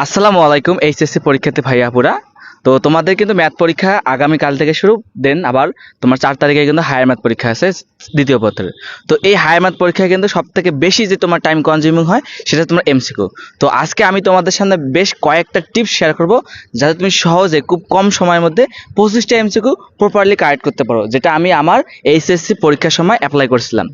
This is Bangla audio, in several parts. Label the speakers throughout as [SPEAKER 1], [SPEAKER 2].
[SPEAKER 1] আসসালামু আলাইকুম এইচএসসি পরীক্ষার্থী ভাইয়াপুরা তো তোমাদের কিন্তু ম্যাথ পরীক্ষা আগামীকাল থেকে শুরু দেন আবার তোমার চার তারিখে কিন্তু হায়ার ম্যাথ পরীক্ষা আছে দ্বিতীয় পত্রের। তো এই হায়ার ম্যাথ পরীক্ষায় কিন্তু সব থেকে বেশি যে তোমার টাইম কনজিউমিং হয়, সেটা তোমার এমসিকিউ তো আজকে আমি তোমাদের সামনে বেশ কয়েকটা টিপস শেয়ার করব, যাতে তুমি সহজে খুব কম সময়ের মধ্যে পঁচিশটা এমসিকিউ প্রপারলি কারেক্ট করতে পারো, যেটা আমি আমার এইচএসসি পরীক্ষার সময় অ্যাপ্লাই করেছিলাম।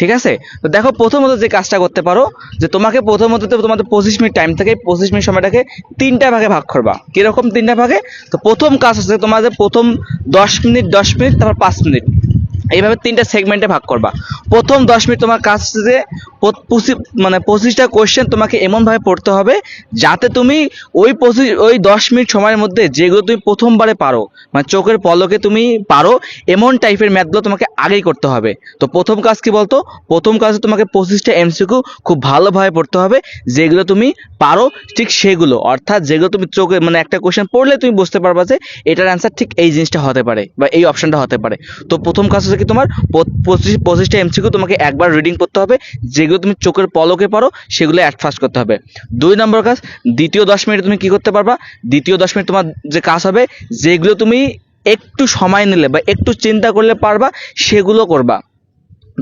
[SPEAKER 1] ঠিক আছে? তো দেখো, প্রথমত যে কাজটা করতে পারো, যে তোমাকে প্রথমত তোমাদের পঁচিশ মিনিট টাইম থেকে, পঁচিশ মিনিট সময়টাকে তিনটা ভাগে ভাগ করবা। কীরকম তিনটা ভাগে? তো প্রথম কাজ হচ্ছে তোমাদের প্রথম দশ মিনিট দশ মিনিট, তারপর পাঁচ মিনিট। এইভাবে তিনটা সেগমেন্টে ভাগ করবা। প্রথম দশ মিনিট তোমার কাজ হচ্ছে যে মানে পঁচিশটা কোয়েশ্চেন তোমাকে এমনভাবে পড়তে হবে যাতে তুমি ওই পঁচিশ, ওই দশ মিনিট সময়ের মধ্যে যেগুলো তুমি প্রথমবারে পারো মানে চোখের পলকে তুমি পারো, এমন টাইপের ম্যাথগুলো তোমাকে আগেই করতে হবে। তো প্রথম কাজ কি বলতো? প্রথম কাজ তোমাকে পঁচিশটা এমসিকিউ খুব ভালোভাবে পড়তে হবে, যেগুলো তুমি পারো ঠিক সেগুলো। অর্থাৎ যেগুলো তুমি চোখে মানে একটা কোয়েশ্চেন পড়লে তুমি বুঝতে পারবা যে এটার অ্যান্সার ঠিক এই জিনিসটা হতে পারে বা এই অপশনটা হতে পারে। তো প্রথম কাজ হচ্ছে কি তোমার পঁচিশ, পঁচিশটা এমসিকিউ তোমাকে একবার রিডিং করতে হবে, যেগুলো তুমি চোখের পলকে পারো সেগুলো অ্যাট ফার্স্ট করতে হবে। দুই নম্বর কাজ, দ্বিতীয় দশ মিনিটে তুমি কি করতে পারবা? দ্বিতীয় দশ মিনিট তোমার যে কাজ হবে, যেগুলো তুমি একটু সময় নিলে বা একটু চিন্তা করলে পারবা, সেগুলো করবা।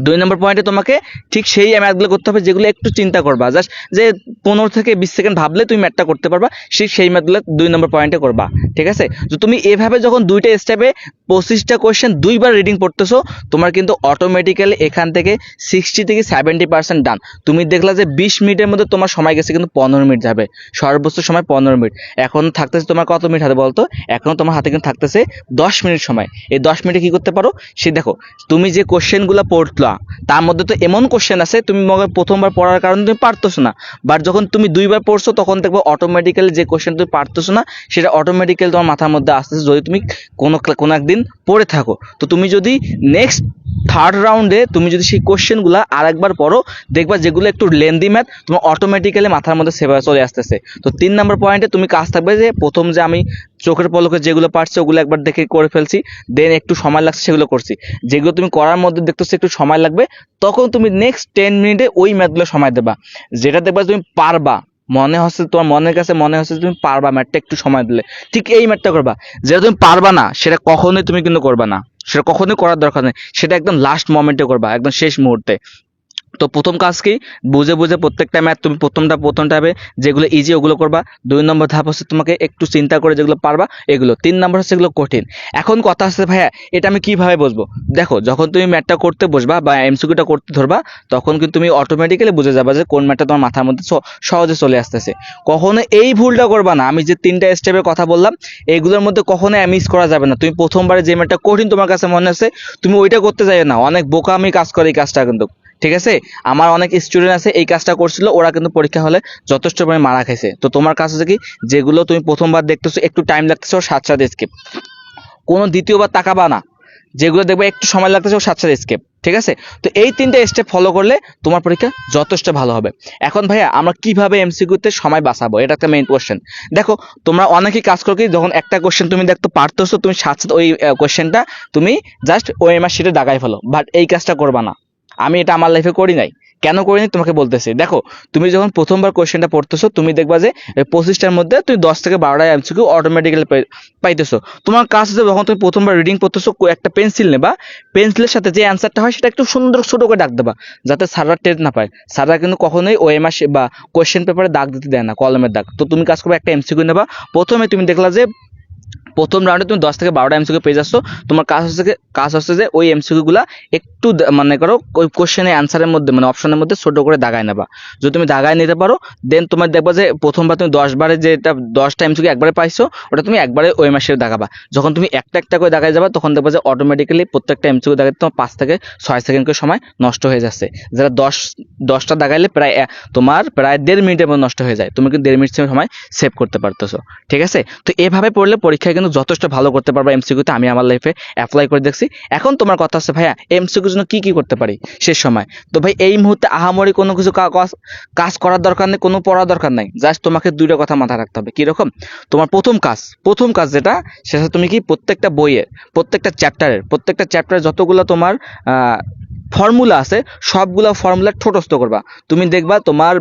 [SPEAKER 1] দুই নম্বর পয়েন্টে তোমাকে ঠিক সেই ম্যাথগুলো করতে হবে যেগুলো একটু চিন্তা করবা। জাস্ট যে পনেরো থেকে বিশ সেকেন্ড ভাবলে তুমি ম্যাথটা করতে পারবা, সেই সেই ম্যাথগুলো দুই নম্বর পয়েন্টে করবা, ঠিক আছে? তো তুমি এভাবে যখন দুইটা স্টেপে পঁচিশটা কোয়েশ্চেন দুইবার রিডিং পড়তেছো, তোমার কিন্তু অটোমেটিক্যালি এখান থেকে সিক্সটি থেকে সেভেন্টি পার্সেন্ট ডান তুমি দেখলা যে বিশ মিনিটের মধ্যে তোমার সময় গেছে, কিন্তু পনেরো মিনিট যাবে। সর্বোচ্চ সময় পনেরো মিনিট। এখন থাকতেছে তোমার কত মিনিট হাতে বলতো? এখন তোমার হাতে কিন্তু থাকতেছে দশ মিনিট সময়। এই দশ মিনিটে কি করতে পারো? সে দেখো, তুমি যে কোশ্চেনগুলো পড়লা তার মধ্যে তো এমন কোশ্চেন আছে, তুমি মনে প্রথমবার পড়ার কারণে তুমি পারতেছো না। বাট যখন তুমি দুইবার পড়ছো, তখন দেখব অটোমেটিক্যালি যে কোশ্চেন তুমি পারতেছো না, সেটা অটোমেটিক্যালি তোমার মাথার মধ্যে আসতেছে যদি তুমি কোনো কোনো একদিন পড়ে থাকো। তো তুমি যদি নেক্সট থার্ড রাউন্ডে তুমি যদি সেই কোশ্চেনগুলো আরেকবার পড়ো, দেখবা যেগুলো একটু লেন্দি ম্যাথ তোমার অটোমেটিক্যালি মাথার মধ্যে সেবা চলে আসতেছে। তো তিন নম্বর পয়েন্টে তুমি কাজ থাকবে যে প্রথম যে আমি চোখের পলকে যেগুলো পারছি, ওগুলো একবার দেখে করে ফেলছি। দেন একটু সময় লাগছে, সেগুলো করছি। যেগুলো তুমি করার মধ্যে দেখতেছো, একটু সময় লাগবে। তখন তুমি নেক্সট টেন মিনিটে ওই ম্যাথগুলো সময় দেবা। যেটা দেখবা তুমি পারবা। মনে হচ্ছে তোমার মনের কাছে, মনে হচ্ছে তুমি পারবা ম্যাথটা একটু সময় দিলে। ঠিক এই ম্যাথটা করবা। যেটা তুমি পারবা না, সেটা কখনোই তুমি কিন্তু করবা না। সেটা কখনোই করার দরকার নেই। সেটা একদম লাস্ট মোমেন্টে করবা, একদম শেষ মুহূর্তে। তো প্রথম কাজ কি? বুঝে বুঝে প্রত্যেকটা ম্যাথ তুমি প্রথমটা প্রথমটা হবে, যেগুলো ইজি ওগুলো করবা। দুই নম্বর ধাপ হচ্ছে তোমাকে একটু চিন্তা করে যেগুলো পারবা, এগুলো। তিন নম্বর হচ্ছে এগুলো কঠিন। এখন কথা হচ্ছে ভাইয়া, এটা আমি কীভাবে বুঝব? দেখো, যখন তুমি ম্যাথটা করতে বসবা বা এমসিকিউটা করতে ধরবা, তখন কিন্তু তুমি অটোমেটিক্যালি বুঝে যাবা যে কোন ম্যাথটা তোমার মাথার মধ্যে সহজে চলে আসতেছে। কখনো এই ভুলটা করবা না। আমি যে তিনটা স্টেপের কথা বললাম এইগুলোর মধ্যে কখনো মিস করা যাবে না। তুমি প্রথমবারে যে ম্যাথটা কঠিন তোমার কাছে মনে আছে, তুমি ওইটা করতে যাবে না। অনেক বোকা আমি কাজ করে এই কাজটা কিন্তু। ঠিক আছে? আমার অনেক স্টুডেন্ট আছে, এই কাজটা করছিল, ওরা কিন্তু পরীক্ষা হলে যথেষ্ট পরিমাণে মারা খাইছে। তো তোমার কাজ হচ্ছে কি, যেগুলো তুমি প্রথমবার দেখতেছো, একটু টাইম লাগতেছে সাত সাত স্কেপ কোনো দ্বিতীয়বার তাকাবা না। যেগুলো দেখবে একটু সময় লাগতেছে ওর সাত সাত স্কেপ ঠিক আছে? তো এই তিনটা স্টেপ ফলো করলে তোমার পরীক্ষা যথেষ্ট ভালো হবে। এখন ভাইয়া, আমরা কীভাবে এমসিকিউতে সময় বাঁচাবো? এটা একটা মেইন কোশ্চেন দেখো, তোমরা অনেকেই কাজ করো কি, যখন একটা কোশ্চেন তুমি দেখতে পারতেছো, তুমি সাত সাত ওই কোশ্চেনটা তুমি জাস্ট ওএমআর শিটে দাগাই ফেলো। বাট এই কাজটা করবা না। আমি এটা আমার লাইফে করি নাই। কেন করিনি? তোমাকে বলতেছি। দেখো, তুমি যখন প্রথমবার কোয়েশ্চেনটা পড়তেছো, তুমি দেখবা যে পঁচিশটার মধ্যে তুমি দশ থেকে বারোটা এমসিকিউ অটোমেটিক্যালি পাইতেছো। তোমার কাজ হচ্ছে যখন তুমি প্রথমবার রিডিং পড়তেছো একটা পেন্সিল নেবা। পেন্সিলের সাথে যে অ্যান্সারটা হয়, সেটা একটু সুন্দর ছোট করে ডাক দেবা, যাতে স্যাররা টের না পায়। স্যাররা কিন্তু কখনোই ওএমআর বা কোশ্চেন পেপারে দাগ দিতে দেয় না, কলমের দাগ। তো তুমি কাজ করবে, একটা এমসিকিউ নেবা। প্রথমে তুমি দেখলা যে প্রথম রাউন্ডে তুমি দশ থেকে বারোটা এমসিকিউ পেয়ে যাচ্ছ। তোমার কাজ হচ্ছে কাজ হচ্ছে যে ওই এমসিকিউ গুলা একটু মানে করো, ওই কোশ্চেনের অ্যান্সারের মধ্যে মানে অপশনের মধ্যে ছোট করে দাগায় নেবা। যদি তুমি দাগায় নিতে পারো দেন তোমার দেখবা যে প্রথমবার তুমি দশ বারে যেটা, দশটা এমসিকিউ একবারে পাইছো, ওটা তুমি একবারে ওই মাসে দাগাবা। যখন তুমি একটা একটা করে দাগায় যাবা, তখন দেখবা যে অটোমেটিক্যালি প্রত্যেকটা এমসিকিউ দাগাতে তোমার পাঁচ থেকে ছয় সেকেন্ড করে সময় নষ্ট হয়ে যাচ্ছে। যারা দশ, দশটা দাগাইলে প্রায় তোমার প্রায় দেড় মিনিটের মধ্যে নষ্ট হয়ে যায়। তুমি কিন্তু দেড় মিনিট সময় সেভ করতে পারতেছো। ঠিক আছে? তো এভাবে পড়লে পরীক্ষায় কিন্তু যথেষ্ট ভালো করতে পারবা এমসিকিউতে আমি আমার লাইফে অ্যাপ্লাই করে দেখছি। এখন তোমার কথা আছে ভাইয়া এমসিকিউর জন্য কি কি করতে পারি? শেষ সময়। তো ভাই, এই মুহূর্তে আহামরি কোনো কিছু কাজ- করার দরকার নেই, কোনো পড়ার দরকার নাই। জাস্ট তোমাকে দুইটা কথা মাথায় রাখতে হবে। কীরকম? তোমার প্রথম কাজ প্রথম কাজ যেটা, সেটা তুমি কি প্রত্যেকটা বইয়ের, প্রত্যেকটা চ্যাপ্টারের প্রত্যেকটা চ্যাপ্টারে যতগুলো তোমার ফর্মুলা আছে, সবগুলা ফর্মুলা ঠোঁটস্থ করবা। তুমি দেখবা তোমার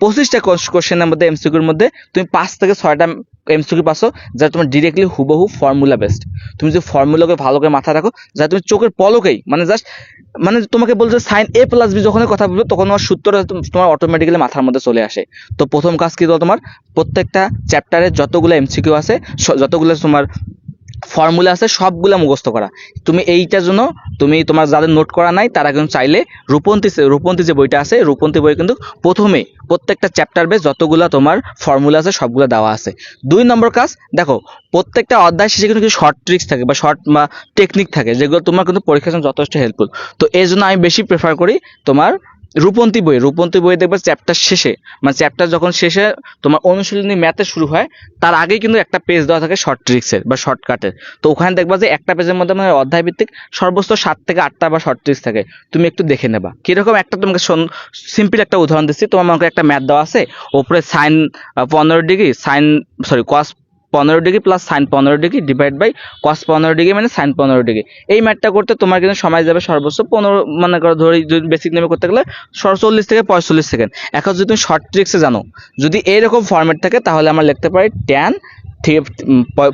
[SPEAKER 1] পঁচিশটা কোশ্চেনের মধ্যে এমসিকিউর মধ্যে তুমি পাঁচ থেকে ছয়টা এমসিকিউ পাচ্ছ, যা তোমার ডিরেক্টলি হুবহু ফর্মুলা বেসড তুমি যদি ফর্মুলাকে ভালো করে মাথায় রাখো, যা তুমি চোখের পলকেই মানে জাস্ট মানে তোমাকে বলছে সাইন এ প্লাস বি যখনই কথা বলবে, তখন তোমার সূত্রটা তুম- তোমার অটোমেটিক্যালি মাথার মধ্যে চলে আসে। তো প্রথম কাজ কি তোমার? প্রত্যেকটা চ্যাপ্টারে যতগুলো এমসিকিউ আছে যতগুলো তোমার ফর্মুলা আছে, সবগুলো মুখস্থ করা। তুমি এইটার জন্য, তুমি তোমার যাদের নোট করা নাই, তারা কিন্তু চাইলে রূপন্তী রূপন্তী যে বইটা আছে রূপন্তী বই কিন্তু প্রথমে প্রত্যেকটা চ্যাপ্টার বেস যতগুলো তোমার ফর্মুলা আছে, সবগুলো দেওয়া আছে। দুই নম্বর কাজ, দেখো, প্রত্যেকটা অধ্যায় শেষে কিন্তু কিছু শর্ট ট্রিক্স থাকে বা শর্ট বা টেকনিক থাকে, যেগুলো তোমার কিন্তু পরীক্ষার জন্য যথেষ্ট হেল্পফুল তো এই জন্য আমি বেশি প্রেফার করি তোমার রূপন্তী বই রূপন্তী বই দেখবে চ্যাপ্টার শেষে। মানে চ্যাপ্টার যখন শেষে তোমার অনুশীলনী ম্যাথে শুরু হয়, তার আগেই কিন্তু একটা পেজ দেওয়া থাকে শর্ট ট্রিক্সের বা শর্টকাটের তো ওখানে দেখবা যে একটা পেজের মধ্যে মানে অধ্যায় ভিত্তিক সর্বোচ্চ সাত থেকে আটটা বা শর্ট ট্রিক্স থাকে। তুমি একটু দেখে নেবা। কীরকম একটা তোমাকে সিম্পল একটা উদাহরণ দিচ্ছি। তোমার আমাকে একটা ম্যাথ দেওয়া আছে, ওপরে সাইন পনেরো ডিগ্রি সাইন সরি কস পনেরো ডিগ্রি প্লাস সাইন পনেরো ডিগ্রি ডিভাইড বাই কস পনেরো ডিগ্রি মানে সাইন পনেরো ডিগ্রি। এই ম্যাথটা করতে তোমার কিন্তু সময় যাবে সর্বোচ্চ পনেরো, মনে করো ধরি যদি বেসিক নেমে করতে গেলে চল্লিশ থেকে পঁয়তাল্লিশ সেকেন্ড এখন যদি তুমি শর্ট ট্রিক্সে জানো, যদি এইরকম ফর্ম্যাট থাকে তাহলে আমরা লিখতে পারি tan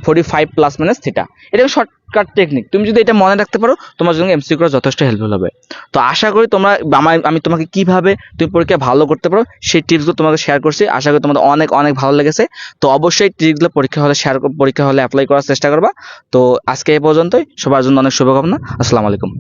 [SPEAKER 1] forty five plus minus theta এটা শর্টকাট টেকনিক তুমি যদি এটা মনে রাখতে পারো, তোমার জন্য এমসি করা যথেষ্ট হেল্পফুল হবে। তো আশা করি তোমরা আমার, আমি তোমাকে কীভাবে তুমি পরীক্ষা ভালো করতে পারো, সেই টিপসগুলো তোমাকে শেয়ার করছি। আশা করি তোমাদের অনেক অনেক ভালো লেগেছে। তো অবশ্যই টিপসগুলো পরীক্ষা হলে শেয়ার পরীক্ষা হলে অ্যাপ্লাই করার চেষ্টা করবা। তো আজকে এই পর্যন্তই। সবার জন্য অনেক শুভকামনা। আসসালামু আলাইকুম।